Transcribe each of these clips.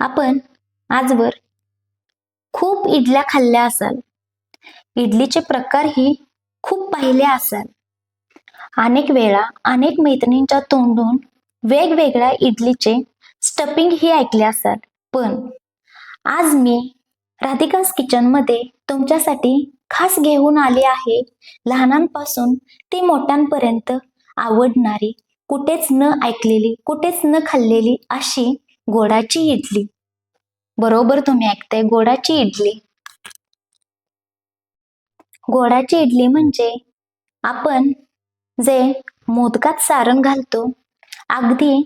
आपण आजवर खूप इडल्या खाल्ल्या असाल. इडलीचे प्रकारही खूप पाहिले असाल. अनेक वेळा अनेक मैत्रिणींच्या तोंडून वेगवेगळ्या इडलीचे स्टपिंग ही ऐकले असाल. पण आज मी राधिकास किचनमध्ये तुमच्यासाठी खास घेऊन आले आहे. लहानांपासून ते मोठ्यांपर्यंत आवडणारी कुठेच न ऐकलेली कुठेच न खाल्लेली अशी गोडाची इडली. बरोबर तुम्ही ऐकताय गोडाची इडली. गोडाची इडली म्हणजे आपण जे मोदकात सारण घालतो अगदी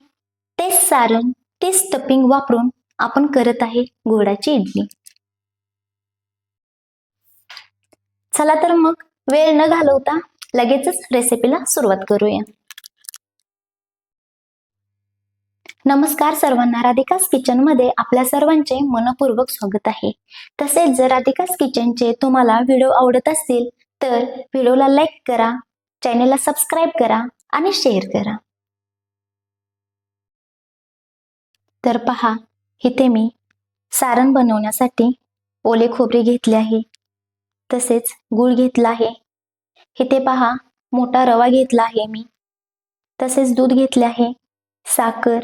तेच सारण तेच स्टपिंग वापरून आपण करत आहे गोडाची इडली. चला तर मग वेळ न घालवता लगेचच रेसिपीला सुरुवात करूया. नमस्कार सर्वांना राधिकास किचनमध्ये आपल्या सर्वांचे मनपूर्वक स्वागत आहे. तसेच जर राधिकास किचनचे तुम्हाला व्हिडिओ आवडत असतील तर व्हिडिओला लाईक करा चॅनेलला सबस्क्राईब करा आणि शेअर करा. तर पहा इथे मी सारण बनवण्यासाठी ओले खोबरे घेतले आहे. तसेच गूळ घेतला आहे. इथे पहा मोठा रवा घेतला आहे मी. तसेच दूध घेतले आहे साखर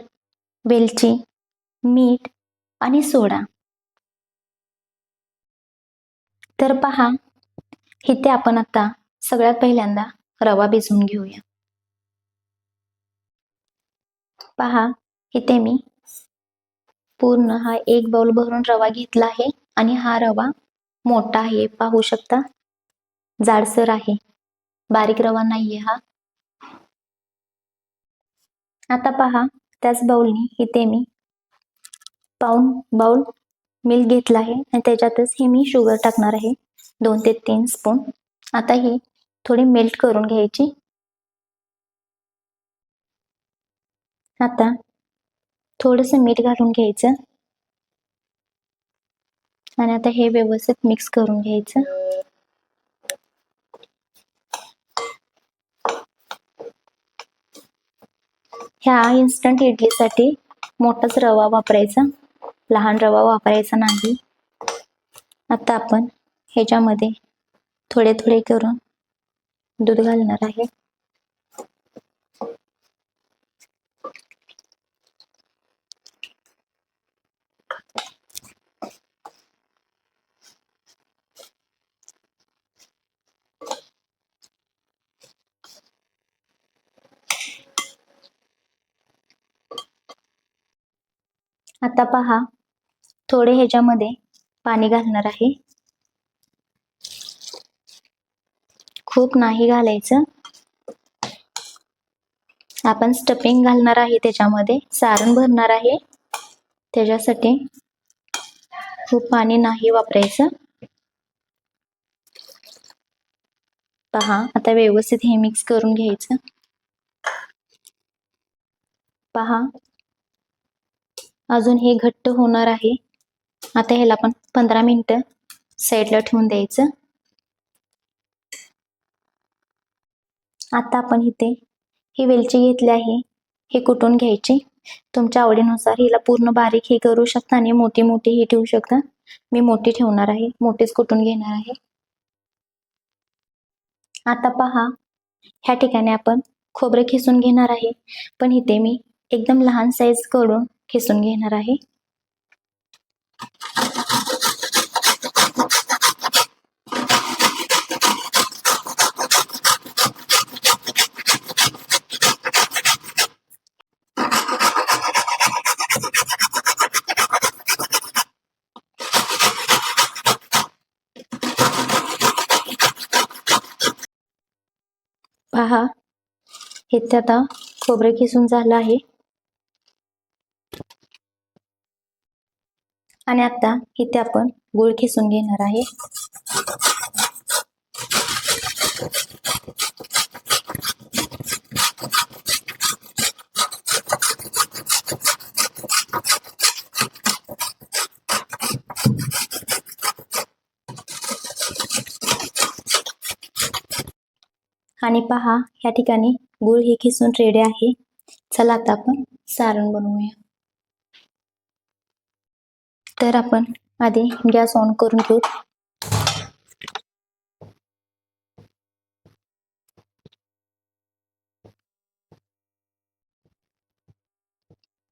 वेलची मीठ आणि सोडा. तर पहा इथे आपण आता सगळ्यात पहिल्यांदा रवा भिजवून घेऊया. पहा इथे मी पूर्ण हा एक बाउल भरून रवा घेतला आहे आणि हा रवा मोठा आहे पाहू शकता. जाडसर आहे. बारीक रवा नाहीये हा. आता पहा त्याच बाऊलनी इथे मी पाऊन बाऊल मिल्क घेतला आहे आणि त्याच्यातच हे मी शुगर टाकणार आहे. दोन ते तीन स्पून आता ही थोडी मेल्ट करून घ्यायची. आता थोडस मीठ घालून घ्यायचं. आणि आता हे व्यवस्थित मिक्स करून घ्यायचं. ह्या इन्स्टंट इडलीसाठी मोठाच रवा वापरायचा. लहान रवा वापरायचा नाही. आता आपण ह्याच्यामध्ये थोडे थोडे करून दूध घालणार आहे. आता पहा थोडे ह्याच्यामध्ये पाणी घालणार आहे. खूप नाही घालायचं. आपण स्टपिंग घालणार आहे त्याच्यामध्ये सारण भरणार आहे. त्याच्यासाठी खूप पाणी नाही वापरायचं. पहा आता व्यवस्थित हे मिक्स करून घ्यायचं. पहा अजून हे घट्ट होणार आहे. आता ह्याला आपण पंधरा मिनिटं साईडला ठेवून द्यायचं. आता आपण इथे ही वेलची घेतली आहे. हे कुटून घ्यायची. तुमच्या आवडीनुसार हिला पूर्ण बारीक हे करू शकता आणि मोठी मोठी ही ठेवू शकता. मी मोठी ठेवणार आहे. मोठीच कुटून घेणार आहे. आता पहा ह्या ठिकाणी आपण खोबरे खिसून घेणार आहे. पण इथे मी एकदम लहान साईज करून खिसून घेणार आहे. पहा हे आता खोबरे किसून झालं आहे. आणि आता इथे आपण गुळ खिसून घेणार आहे. आणि पहा या ठिकाणी गुळ हे खिसून रेडी आहे. चला आता आपण सारण बनवूया. तर आपण आधी गॅस ऑन करून घेऊ.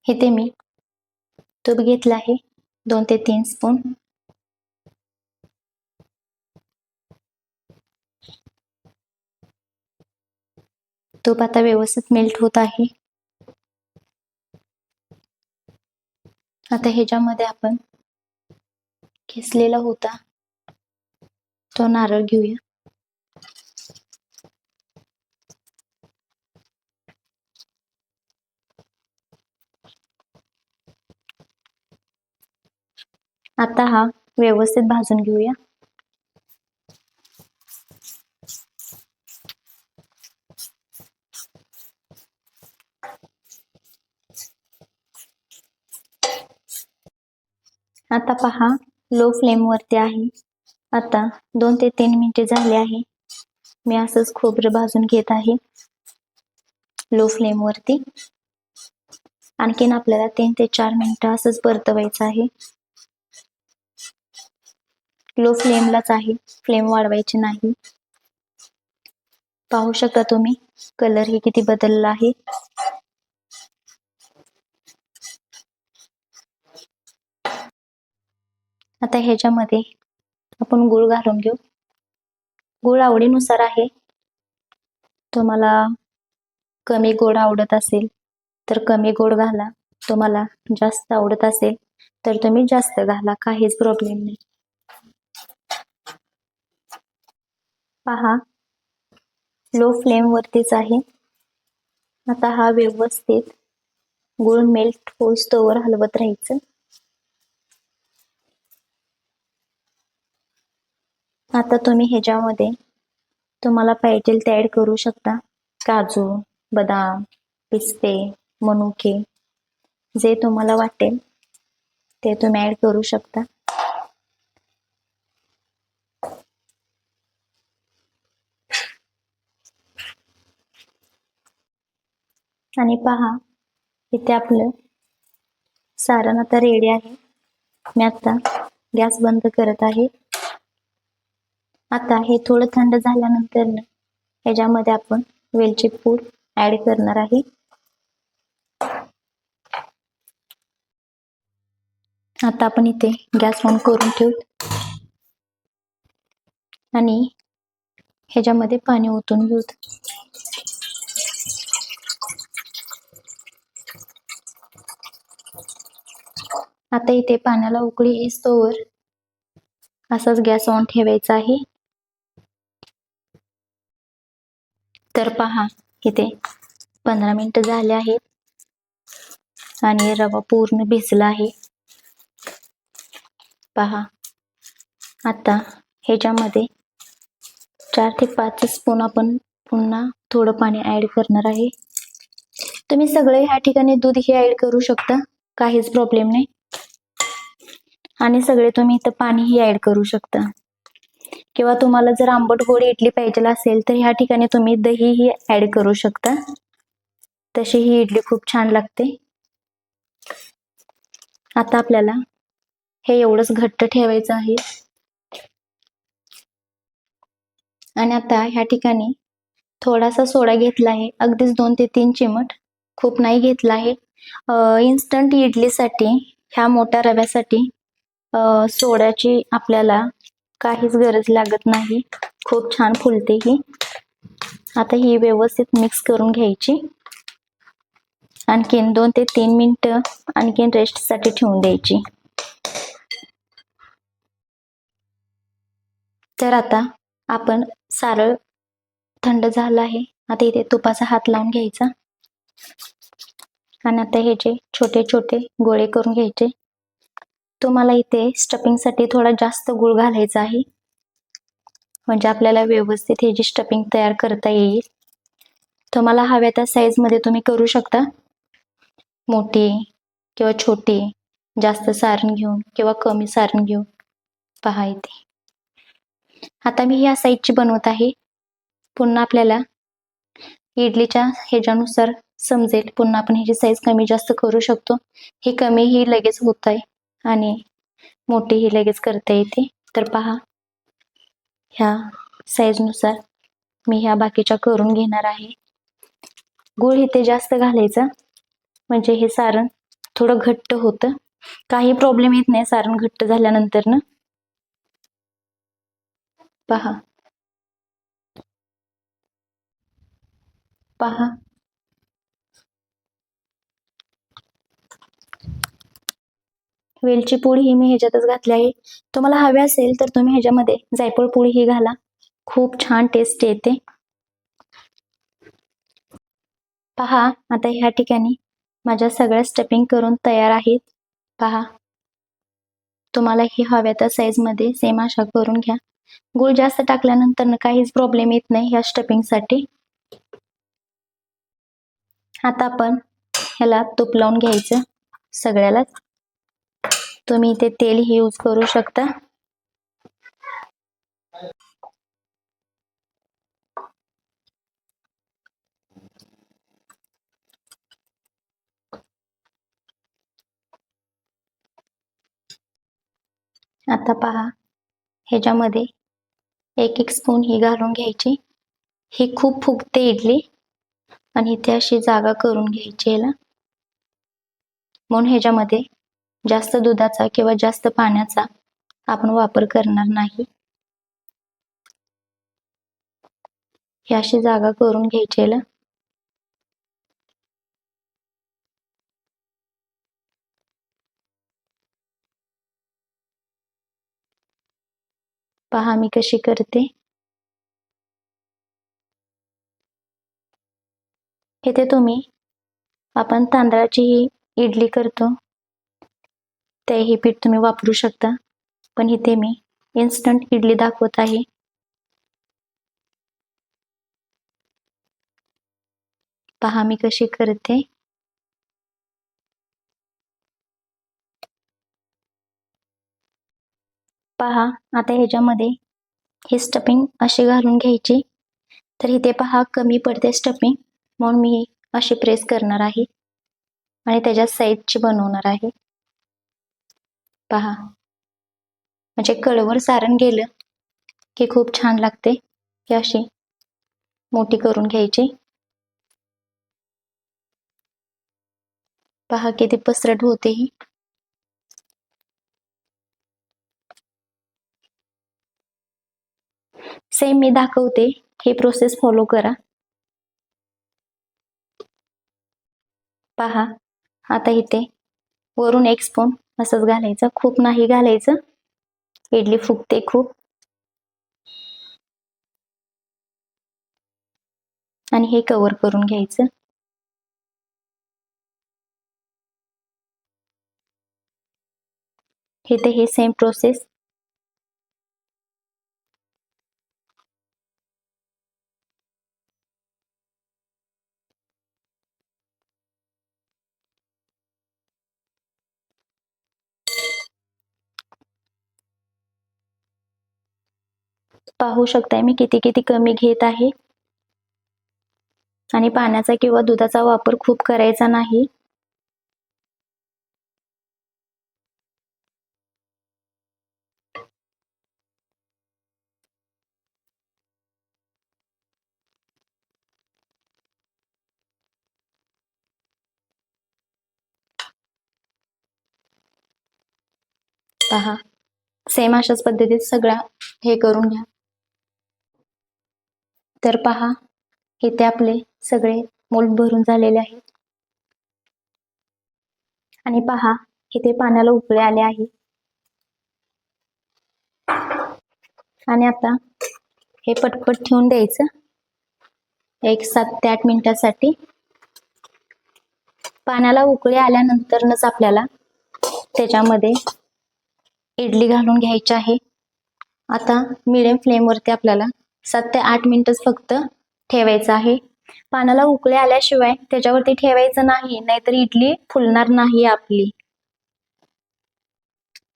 इथे मी तूप घेतला आहे. दोन ते तीन स्पून. तूप आता व्यवस्थित मेल्ट होत आहे. आता ह्याच्यामध्ये आपण किसलेला होता. तो नारळ घेऊया. आता हा व्यवस्थित भाजून घेऊया. आता पहा लो फ्लेम वरती आहे. आता दोन ते तीन मिनिटे झाले आहे. मी असंच खोबरं भाजून घेत आहे. लो फ्लेम वरती. आणखीन आपल्याला तीन ते चार मिनिटं असंच परतवायचं आहे. लो फ्लेमलाच आहे. फ्लेम वाढवायची नाही. पाहू शकता तुम्ही कलर हे किती बदलला आहे. आता ह्याच्यामध्ये आपण गुळ घालून घेऊ. गुळ आवडीनुसार आहे. तुम्हाला कमी गोड आवडत असेल तर कमी गोड घाला. तुम्हाला जास्त आवडत असेल तर तुम्ही जास्त घाला. काहीच प्रॉब्लेम नाही. पहा लो फ्लेम वरतीच आहे. आता हा व्यवस्थित गुळ मेल्ट होईस्तोवर हलवत राहायचं. आता तुम्ही ह्याच्यामध्ये तुम्हाला पाहिजे ते ऍड करू शकता. काजू बदाम पिस्ते मनुके जे तुम्हाला वाटेल ते तुम्ही ऍड करू शकता. आणि पहा इथे आपलं सारण आता रेडी आहे. मी आता गॅस बंद करत आहे. आता हे थोडं थंड झाल्यानंतर ह्याच्यामध्ये आपण वेलची पूड ऍड करणार आहे. आता आपण इथे गॅस ऑन करून ठेवू. आणि ह्याच्यामध्ये पाणी ओतून घेऊ. आता इथे पाण्याला उकळी येस्तोवर असाच गॅस ऑन ठेवायचा आहे. तर पहा इथे पंधरा मिनिटं झाले आहेत. आणि रवा पूर्ण भिजला आहे. पहा आता ह्याच्यामध्ये चार ते पाच स्पून आपण पुन्हा थोडं पाणी ऍड करणार आहे. तुम्ही सगळे ह्या ठिकाणी दूध हे ऍड करू शकता काहीच प्रॉब्लेम नाही. आणि सगळे तुम्ही इथं पाणीही ऍड करू शकता. किंवा तुम्हाला जर आंबट गोड इडली पाहिजे असेल तर ह्या ठिकाणी तुम्ही दही ही ऍड करू शकता. तशी ही इडली खूप छान लागते. आता आपल्याला हे एवढंच घट्ट ठेवायचं आहे. आणि आता ह्या ठिकाणी थोडासा सोडा घेतला आहे. अगदीच दोन ते तीन चिमट खूप नाही घेतला आहे. इन्स्टंट इडलीसाठी ह्या मोठ्या रव्यासाठी सोड्याची आपल्याला काहीच गरज लागत नाही. खूप छान फुलते ही. आता ही व्यवस्थित मिक्स करून घ्यायची. आणखीन दोन ते तीन मिनिट आणखीन रेस्टसाठी ठेवून द्यायची. तर आता आपण सारळ थंड झालं आहे. आता इथे तुपाचा हात लावून घ्यायचा. आणि आता हे जे छोटे छोटे गोळे करून घ्यायचे तुम्हाला इथे स्टफिंगसाठी थोडा जास्त गुळ घालायचा आहे. म्हणजे आपल्याला व्यवस्थित हे जी स्टपिंग तयार करता येईल. तुम्हाला हव्या त्या साईजमध्ये तुम्ही करू शकता. मोठी किंवा छोटी जास्त सारण घेऊन किंवा कमी सारण घेऊन. पहा इथे. आता मी ह्या साईजची बनवत आहे. पुन्हा आपल्याला इडलीच्या ह्याच्यानुसार समजेल. पुन्हा आपण ह्याची साईज कमी जास्त करू शकतो. हे कमी ही लगेच होत आहे. आणि मोठी ही लगेच करता येते. तर पहा ह्या साईजनुसार मी ह्या बाकीच्या करून घेणार आहे. गुळ इथे जास्त घालायचा म्हणजे हे सारण थोडं घट्ट होतं. काही प्रॉब्लेम येत नाही सारण घट्ट झाल्यानंतर ना पहा. पहा. वेलची पूड ही मी ह्याच्यातच घातली आहे. तुम्हाला हवे असेल तर तुम्ही ह्याच्यामध्ये जायफळ पूड ही घाला. खूप छान टेस्ट येते. पहा आता ह्या ठिकाणी माझ्या सगळ्या स्टपिंग करून तयार आहेत. पहा. तुम्हाला ही हव्या त्या साईजमध्ये सेम अशा करून घ्या. गुळ जास्त टाकल्यानंतर काहीच प्रॉब्लेम येत नाही ह्या स्टपिंगसाठी आता आपण ह्याला तूप लावून घ्यायचं. सगळ्यालाच. तुम्ही इथे तेल ही यूज करू शकता. आता पहा ह्याच्यामध्ये एक एक स्पून ही घालून घ्यायची. ही खूप फुगते इडली आणि इथे अशी जागा करून घ्यायची याला म्हणून ह्याच्यामध्ये जास्त दुधाचा किंवा जास्त पाण्याचा आपण वापर करणार नाही. ही अशी जागा करून घ्यायची पहा मी कशी करते. इथे तुम्ही आपण तांदळाची ही इडली करतो. ते हे पीठ तुम्ही वापरू शकता. पण इथे मी इन्स्टंट इडली दाखवत आहे. पहा मी कशी करते. पहा आता ह्याच्यामध्ये ही स्टफिंग अशी घालून घ्यायची. तर इथे पहा कमी पडते स्टफिंग म्हणून मी अशी प्रेस करणार आहे. आणि त्याच्या साईजची बनवणार आहे. पहा. म्हणजे कळवर सारण गेलं की खूप छान लागते ही अशी मोठी करून घ्यायची. पहा किती पसरट होते ही. सेम मी दाखवते हे प्रोसेस फॉलो करा. पहा आता इथे वरून एक स्पून असंच घालायचं. खूप नाही घालायचं. इडली फुगते खूप. आणि हे कवर करून घ्यायचं. इथे हे सेम प्रोसेस पाहू शकताय मी किती किती कमी घेत आहे. आणि पाण्याचा किंवा दुधाचा वापर खूप करायचा नाही. पहा. सेम अशाच पद्धतीत सगळ्या हे करून घ्या. तर पहा इथे आपले सगळे मोल भरून झालेले आहेत. आणि पहा इथे पाण्याला उकळे आले आहे. आणि आता हे पटपट ठेवून द्यायचं. एक सात ते आठ मिनिटासाठी. पाण्याला उकळे आल्यानंतरच आपल्याला त्याच्यामध्ये इडली घालून घ्यायची आहे. आता मिडियम फ्लेमवरती आपल्याला सात ते आठ मिनिटच फक्त ठेवायचं आहे. पानाला उकळे आल्याशिवाय त्याच्यावरती ठेवायचं नाही नाहीतर इडली फुलणार नाही आपली.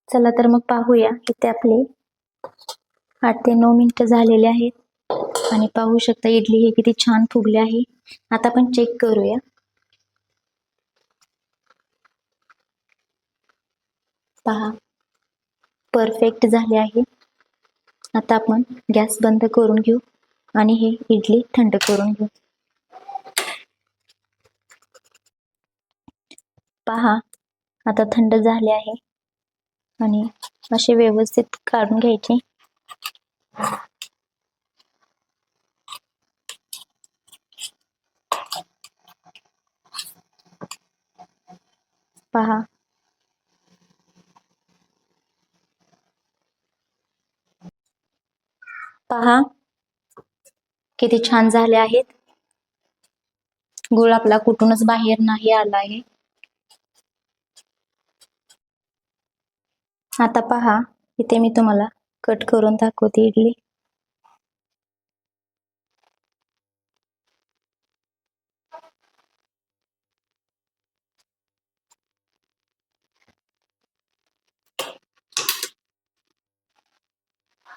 चला तर मग पाहूया इथे आपले आठ ते नऊ मिनिटं झालेले आहेत. आणि पाहू शकता इडली हे किती छान फुगले आहे. आता आपण चेक करूया. पहा. परफेक्ट झाले आहे. आता आपण गॅस बंद करून घेऊ आणि हे इडली थंड करून घेऊ. पहा आता थंड झाले आहे आणि असे व्यवस्थित काढून घ्यायचे. पहा पहा. किती छान झाले आहेत. गुळ आपला कुठूनच बाहेर नाही आला आहे. आता पहा. इथे मी तुम्हाला कट करून दाखवते इडली.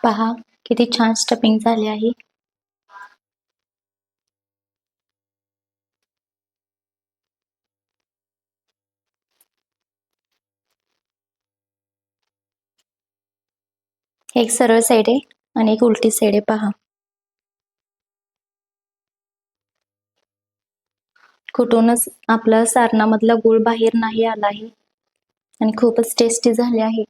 पहा. किती छान स्टफिंग झाले आहे. एक सरळ साईड आहे आणि एक उलटी साईड आहे पहा. कुठूनच आपला सारणामधला गुळ बाहेर नाही आला आहे. आणि खूपच टेस्टी झाले आहे.